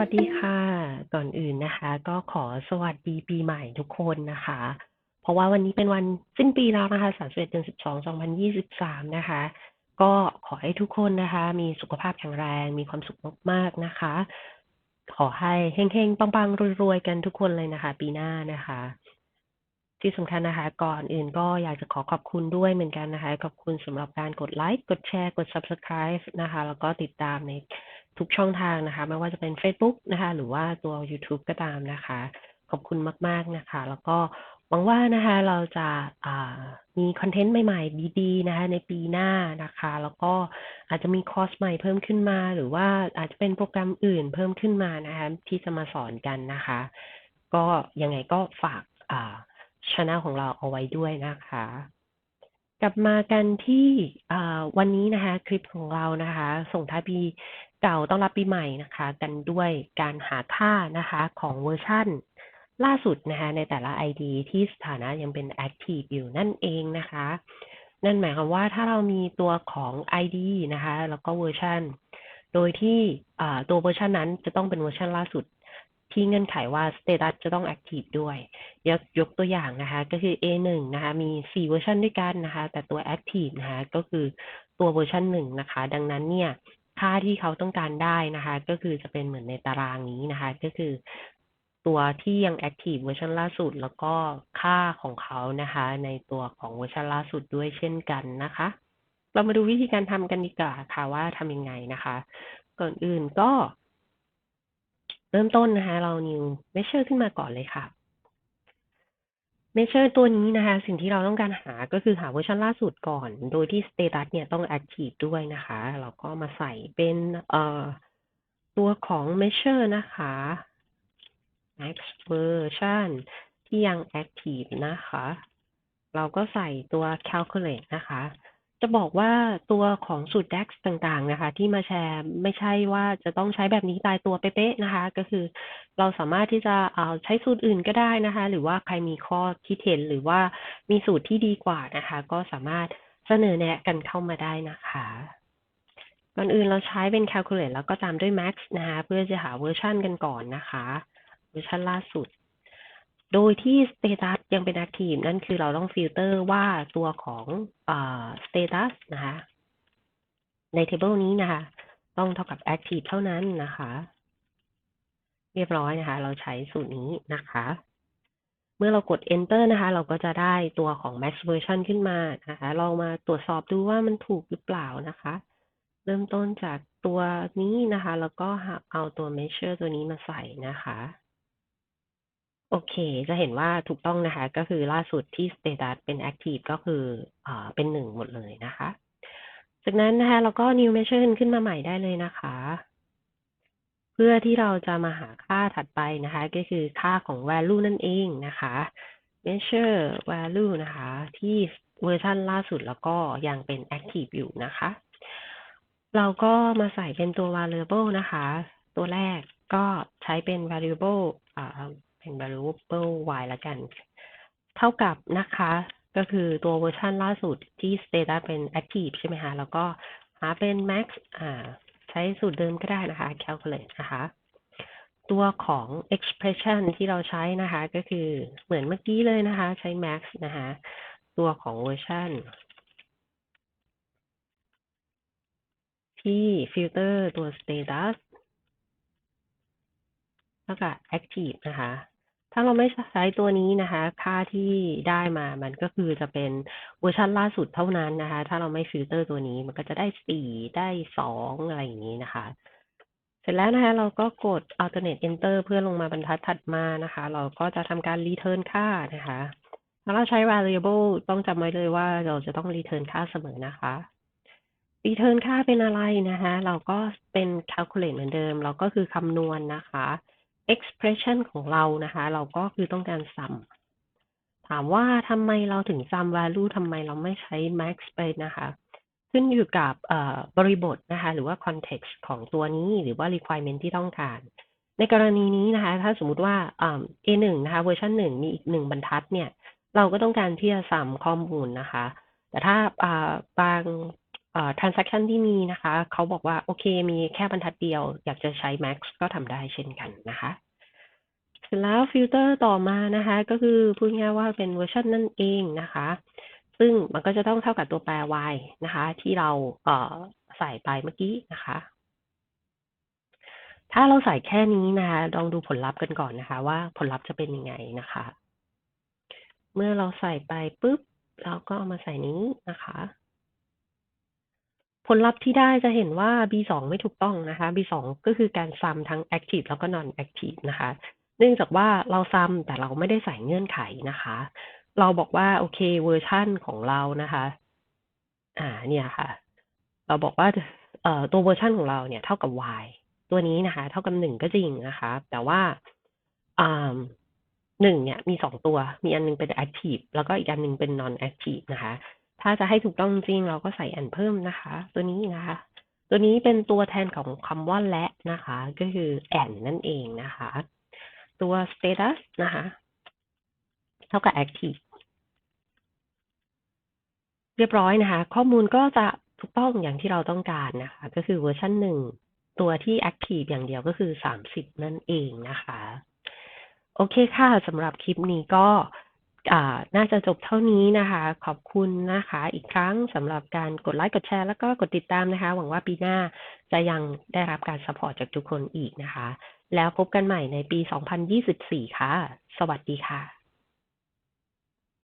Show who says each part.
Speaker 1: วัสดีค่ะ ก่อนอื่นนะคะ ก็ขอสวัสดีปีใหม่ทุกคนนะคะ เพราะว่าวันนี้เป็นวันสิ้นปีแล้วนะคะ31เดือน12 2023 นะคะ ก็ขอให้ทุกคนนะคะ มีสุขภาพแข็งแรง มีความสุขมากๆนะคะ ขอให้เฮงๆ ปังๆ รวยๆ กันทุกคนเลยนะคะ ปีหน้านะคะ ที่สำคัญนะคะ ก่อนอื่นก็อยากจะขอขอบคุณด้วยเหมือนกันนะคะ ขอบคุณสำหรับการกดไลค์ กดแชร์ กด Subscribe นะคะ แล้วก็ติดตามใน ทุกช่องทางนะคะ ไม่ว่าจะเป็น Facebook นะคะ หรือว่าตัว YouTube ก็ตามนะคะ ขอบคุณมาก ๆนะคะ แล้วก็หวังว่านะคะเราจะามีคอนเทนต์ใหม่ ๆ ดีๆนะคะในปีหน้านะคะ แล้วก็อาจจะมีคอร์สใหม่เพิ่มขึ้นมา หรือว่าอาจจะเป็นโปรแกรมอื่นเพิ่มขึ้นมานะคะที่จะมาสอนกันนะคะ ก็ยังไงก็ฝากอ่าช่องของเราเอาไว้ด้วยนะคะ กลับมากันที่วันนี้นะคะ คลิปของเรานะคะ ส่งท้ายปี เก่าต้อนรับปีใหม่นะคะ กันด้วยการหาค่านะคะของเวอร์ชันล่าสุดนะคะในแต่ละ ID ที่สถานะยังเป็น Active อยู่นั่นเองนะคะ นั่นหมายความว่าถ้าเรามีตัวของ ID นะคะ แล้วก็เวอร์ชันโดยที่ตัวเวอร์ชันนั้นจะต้องเป็นเวอร์ชันล่าสุดที่เงื่อนไขว่า Status จะต้อง Active ด้วยยกยกตัวอย่างนะคะ ก็คือ A1 นะคะ มี 4 เวอร์ชันด้วยกันนะคะ แต่ตัว Active นะคะ ก็คือตัวเวอร์ชัน1นะคะ ดังนั้นเนี่ย ค่าที่เขาต้องการได้นะคะ ก็คือจะเป็นเหมือนในตารางนี้นะคะ ก็คือตัวที่ยัง Active เวอร์ชันล่าสุด แล้วก็ค่าของเขานะคะ ในตัวของเวอร์ชันล่าสุดด้วยเช่นกันนะคะ เรามาดูวิธีการทำกันดีกว่าค่ะว่าทำยังไงนะคะ ก่อนอื่นก็ เริ่มต้นนะคะ เรา new measure ขึ้นมาก่อนเลยค่ะ เมเชอร์ตัวนี้นะคะ สิ่งที่เราต้องการหาก็คือหาเวอร์ชันล่าสุดก่อน โดยที่สเตตัสเนี่ยต้องแอคทีฟด้วยนะคะ เราก็มาใส่เป็นเอ่อตัวของ measure นะคะ max version ที่ยัง active นะคะ เราก็ใส่ตัว calculate นะคะ จะบอกว่าตัวของสูตร DAX ต่างๆนะคะ ที่มาแชร์ไม่ใช่ว่าจะต้องใช้แบบนี้ตายตัวเป๊ะๆนะคะ ก็คือเราสามารถที่จะเอาใช้สูตรอื่นก็ได้นะคะ หรือว่าใครมีข้อคิดเห็นหรือว่ามีสูตรที่ดีกว่านะคะ ก็สามารถเสนอแนะกันเข้ามาได้นะคะก่อนอื่นเราใช้เป็น calculate แล้วก็ตามด้วย max นะคะ เพื่อจะหาเวอร์ชันกันก่อนนะคะ เวอร์ชันล่าสุด โดยที่ status ยังเป็น active นั่นคือเราต้องฟิลเตอร์ว่าตัวของอ่า status นะคะใน table นี้นะคะ ต้องเท่ากับ active เท่านั้นนะคะ เรียบร้อยนะคะ เราใช้สูตรนี้นะคะ เมื่อเรากด enter นะคะ เราก็จะได้ตัวของ max version ขึ้นมานะคะ ลองมาตรวจสอบดูว่ามันถูกหรือเปล่านะคะ เริ่มต้นจากตัวนี้นะคะ แล้วก็เอาตัว measure ตัวนี้มาใส่นะคะ โอเค จะเห็นว่าถูกต้องนะคะ ก็คือล่าสุดที่ status เป็น active ก็คืออเป็นหนึ่งหมดเลยนะคะ จากนั้นนะคะเราก็ new measure ขึ้นมาใหม่ได้เลยนะคะ เพื่อที่เราจะมาหาค่าถัดไปนะคะ ก็คือค่าของ value นั่นเองนะคะ measure value นะคะ ที่เวอร์ชันล่าสุดแล้วก็ยังเป็น active อยู่นะคะ เราก็มาใส่เป็นตัว variable นะคะ ตัวแรกก็ใช้เป็น variable เป็น variable y ละกัน เท่ากับนะคะก็คือตัวเวอร์ชันล่าสุดที่ status เป็น active ใช่ไหมคะ แล้วก็หาเป็น max อ่า ใช้สูตรเดิมก็ได้นะคะ calculate นะคะ ตัวของ expression ที่เราใช้นะคะ ก็คือเหมือนเมื่อกี้เลยนะคะ ใช้ max นะคะ ตัวของเวอร์ชันที่ฟิลเตอร์ตัว status เท่ากับ active นะคะ ถ้าเราไม่ใช้ตัวนี้นะคะ ค่าที่ได้มามันก็คือจะเป็นเวอร์ชันล่าสุดเท่านั้นนะคะ ถ้าเราไม่ฟิลเตอร์ตัวนี้มันก็จะได้สี่ได้สองอะไรอย่างนี้นะคะ เสร็จแล้วนะคะ เราก็กด alternate enter เพื่อลงมาบรรทัดถัดมานะคะ เราก็จะทำการ return ค่านะคะถ้าเราใช้ variable ต้องจำไว้เลยว่าเราจะต้อง return ค่าเสมอนะคะ return ค่าเป็นอะไรนะคะ เราก็เป็น calculate เหมือนเดิม เราก็คือคำนวณนะคะ expression ของเรานะคะ เราก็คือต้องการ sum ถามว่าทำไมเราถึง sum value ทำไมเราไม่ใช้ max ไปนะคะ ขึ้นอยู่กับบริบทนะคะ หรือว่า context ของตัวนี้หรือว่า requirement ที่ต้องการ ในกรณีนี้นะคะ ถ้าสมมติว่า A1 นะคะเวอร์ชัน1 มีอีกหนึ่งบรรทัดเนี่ย เราก็ต้องการที่จะ sum ข้อมูลนะคะ แต่ถ้าบาง transaction ที่มีนะคะ เขาบอกว่า โอเค มีแค่บรรทัดเดียว อยากจะใช้ max ก็ทำได้เช่นกันนะคะเสร็จแล้วฟิลเตอร์ต่อมานะคะ ก็คือพูดง่ายๆว่าเป็นเวอร์ชันนั่นเองนะคะ ซึ่งมันก็จะต้องเท่ากับตัวแปร y นะคะ ที่เราเใส่ไปเมื่อกี้นะคะ ถ้าเราใส่แค่นี้นะคะ ลองดูผลลัพธ์กันก่อนนะคะ ว่าผลลัพธ์จะเป็นยังไงนะคะ เมื่อเราใส่ไปปุ๊บ เราก็เอามาใส่นี้นะคะ ผลลัพธ์ที่ได้จะเห็นว่า B2 ไม่ถูกต้องนะคะ B2 ก็คือการซ้ำทั้ง active แล้วก็ non active นะคะ เนื่องจากว่าเราซ้ำแต่เราไม่ได้ใส่เงื่อนไขนะคะ เราบอกว่าโอเคเวอร์ชันของเรานะคะ อ่าเนี่ยค่ะ เราบอกว่าเอ่อตัวเวอร์ชันของเราเนี่ยเท่ากับ y ตัวนี้นะคะ เท่ากับหนึ่งก็จริงนะคะ แต่ว่าอ่าหนึ่งเนี่ยมีสองตัว มีอันหนึงเป็น active แล้วก็อีกอันหนึงเป็น non active นะคะ ถ้าจะให้ถูกต้องจริงเราก็ใส่อันเพิ่มนะคะ ตัวนี้นะคะ ตัวนี้เป็นตัวแทนของคำว่าและนะคะ ก็คือ and นั่นเองนะคะ ตัว status นะคะ เท่ากับ active เรียบร้อยนะคะ ข้อมูลก็จะถูกต้องอย่างที่เราต้องการนะคะ ก็คือเวอร์ชันหนึ่งตัวที่ active อย่างเดียวก็คือสามสิบนั่นเองนะคะ โอเคค่ะสำหรับคลิปนี้ก็ น่าจะจบเท่านี้นะคะ ขอบคุณนะคะ อีกครั้งสำหรับการกดไลค์กดแชร์ แล้วก็กดติดตามนะคะ หวังว่าปีหน้าจะยังได้รับการสปอร์ตจากทุกคนอีกนะคะ แล้วพบกันใหม่ในปี 2024 ค่ะ สวัสดีค่ะ